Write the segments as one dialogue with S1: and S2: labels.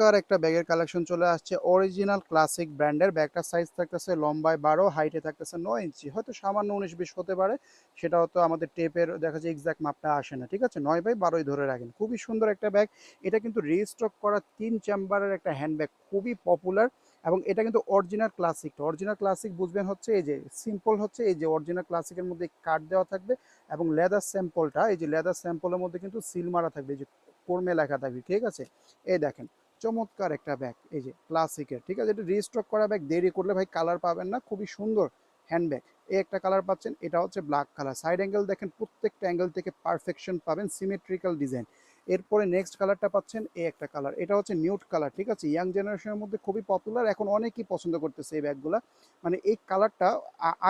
S1: চমৎকার একটা ব্যাগের কালেকশন চলে আসছে। অরিজিনাল ক্লাসিক ব্র্যান্ডের ব্যাগটার সাইজ থাকতেছে লম্বায় বারো হাইটে থাকতেছে নয় ইঞ্চি। হয়তো সামান্য উনিশ বিশ হতে পারে। সেটা হয়তো আমাদের টেপের দেখা যায় এক্সাক্ট মাপটা আসে না, ঠিক আছে? নয় বাই বারোই ধরে রাখেন। খুবই সুন্দর একটা ব্যাগ এটা কিন্তু রিস্টক করা তিন চেম্বারের একটা হ্যান্ডব্যাগ খুবই পপুলার এবং এটা কিন্তু অরিজিনাল ক্লাসিক অরিজিনাল ক্লাসিক বুঝবেন হচ্ছে এই যে সিম্পল হচ্ছে এই যে অরিজিনাল ক্লাসিকের মধ্যে কাট দেওয়া থাকবে এবং লেদার স্যাম্পলটা এই যে লেদার স্যাম্পলের মধ্যে কিন্তু সিল মারা থাকবে যে কর্মে লেখা থাকবে, ঠিক আছে? এই দেখেন চমৎকার একটা ব্যাগ এই যে ক্লাসিকের ঠিক আছে? এটা রিস্টক করা ব্যাগ দেরি করলে ভাই কালার পাবেন না, খুবই সুন্দর হ্যান্ডব্যাগ এই একটা কালার পাচ্ছেন, এটা হচ্ছে ব্ল্যাক কালার সাইড অ্যাঙ্গেল দেখেন, প্রত্যেকটা অ্যাঙ্গেল থেকে পারফেকশন পাবেন সিমেট্রিক্যাল ডিজাইন এরপরে নেক্সট কালারটা পাচ্ছেন, এই একটা কালার এটা হচ্ছে নিউট কালার ঠিক আছে? ইয়াং জেনারেশনের মধ্যে খুবই পপুলার এখন অনেকেই পছন্দ করতেছে এই ব্যাগগুলা মানে এই কালারটা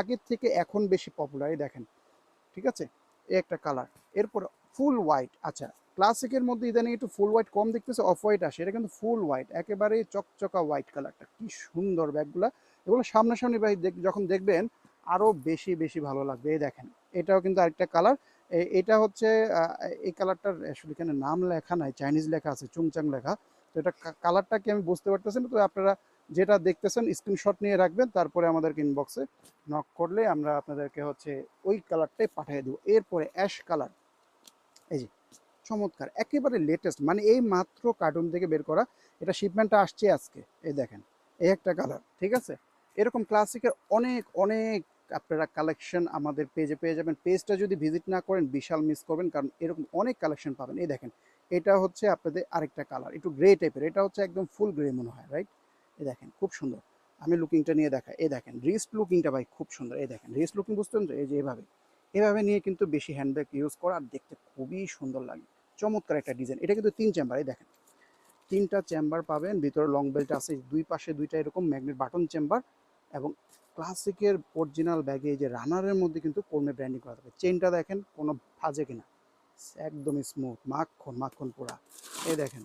S1: আগের থেকে এখন বেশি পপুলার এই দেখেন, ঠিক আছে? এই একটা কালার এরপর ফুল হোয়াইট আচ্ছা ক্লাসিকের মধ্যে ইদানিং একটু ফুল হোয়াইট কম দেখতেছে অফ হোয়াইট আসে। এটা কিন্তু ফুল হোয়াইট একেবারে চকচকা হোয়াইট কালারটা কি সুন্দর ব্যাগগুলা। এগুলো সামনাসামনি ভাই যখন দেখবেন আরও বেশি বেশি ভালো লাগবে। এই দেখেন, এটাও কিন্তু আরেকটা কালার এটা হচ্ছে এই কালারটার আসলে এখানে নাম লেখা নাই চাইনিজ লেখা আছে চুংচাং লেখা। তো এটা কালারটা কি আমি বুঝতে পারতেছি না তো আপনারা যেটা দেখতেছেন স্ক্রিনশট নিয়ে রাখবেন, তারপরে আমাদেরকে ইনবক্সে নক করলে আমরা আপনাদেরকে হচ্ছে ওই কালারটাই পাঠিয়ে দেবো। এরপরে অ্যাশ কালার এই যে চমৎকার, একেবারে লেটেস্ট মানে এই মাত্র কার্টুন থেকে বের করা, এটা শিপমেন্টটা আসছে আজকে, এই দেখেন, এই একটা কালার ঠিক আছে? এরকম ক্লাসিকের অনেক অনেক আপনারা কালেকশন আমাদের পেজে পেয়ে যাবেন। পেজটা যদি ভিজিট না করেন, বিশাল মিস করবেন, কারণ এরকম অনেক কালেকশন পাবেন। এই দেখেন, এটা হচ্ছে আপনাদের আরেকটা কালার একটু গ্রে টাইপের এটা হচ্ছে একদম ফুল গ্রে মনে হয় রাইট এই দেখেন, খুব সুন্দর। আমি লুকিংটা নিয়ে দেখাই এই দেখেন রিস্ট লুকিংটা ভাই খুব সুন্দর, এই দেখেন রিস্ট লুকিং বুঝতেন তো? এই যে এভাবে এভাবে নিয়ে কিন্তু বেশি হ্যান্ডব্যাগ ইউজ করা আর দেখতে খুবই সুন্দর লাগে। চমৎকার একটা ডিজাইন। এটা কিন্তু তিন চেম্বার দেখেন। তিনটা চেম্বার পাবেন, ভিতরে লং বেল্ট আছে, দুই পাশে দুইটা এরকম ম্যাগনেট বাটন চেম্বার এবং ক্লাসিকের অরিজিনাল ব্যাগে এই যে রানারের মধ্যে কিন্তু কর্মে ব্র্যান্ডিং করা থাকে। চেনটা দেখেন, কোনো ফাজে কিনা। একদমই স্মুথ মাখন মাখন পোড়া এই দেখেন,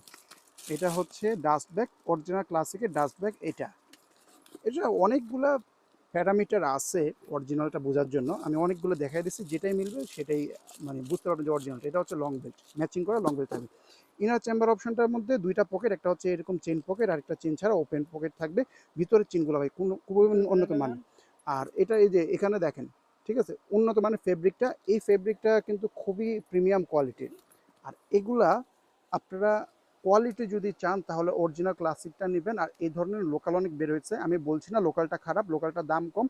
S1: এটা হচ্ছে ডাস্ট ব্যাগ অরিজিনাল ক্লাসিকের ডাস্ট ব্যাগ এটা। এটা অনেকগুলা প্যারামিটার আছে অরিজিনালটা বোঝার জন্য। আমি অনেকগুলো দেখাই দিচ্ছি যেটাই মিলবে সেটাই মানে বুঝতে পারবেন যে অরিজিনালটা এটা হচ্ছে লং বেল্ট ম্যাচিং করা লং বেল্ট থাকবে। ইনার চেম্বার অপশনটার মধ্যে দুইটা পকেট একটা হচ্ছে এরকম চেন পকেট আর একটা চেন ছাড়া ওপেন পকেট থাকবে। ভিতরের চেনগুলো ভাই কোনো খুবই উন্নত মানের। আর এটা এই যে এখানে দেখেন ঠিক আছে? উন্নত মানের ফেব্রিকটা এই ফেব্রিকটা কিন্তু খুবই প্রিমিয়াম কোয়ালিটির আর এগুলা আপনারা কোয়ালিটি যদি চান, তাহলে অরিজিনাল ক্লাসিকটা নেবেন। আর এই ধরনের লোকাল অনেক বের হয়েছে। আমি বলছি না লোকালটা খারাপ লোকালটার দাম কম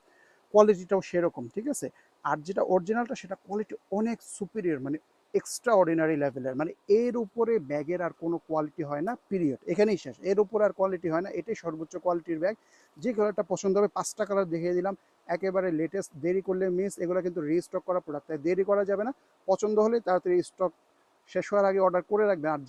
S1: কোয়ালিটিটাও সেরকম, ঠিক আছে? আর যেটা অরিজিনালটা সেটা কোয়ালিটি অনেক সুপিরিয়র মানে এক্সট্রা অর্ডিনারি লেভেলের মানে এর উপরে ব্যাগের আর কোনো কোয়ালিটি হয় না পিরিয়ড এখানেই শেষ। এর উপরে আর কোয়ালিটি হয় না। এটাই সর্বোচ্চ কোয়ালিটির ব্যাগ যে কালারটা পছন্দ হবে, পাঁচটা কালার দেখিয়ে দিলাম। একেবারে লেটেস্ট দেরি করলে মিস এগুলো কিন্তু রিস্টক করা প্রোডাক্ট তাই দেরি করা যাবে না। পছন্দ হলে তাড়াতাড়ি স্টক শেষ হওয়ার আগে অর্ডার করে রাখবেন। আর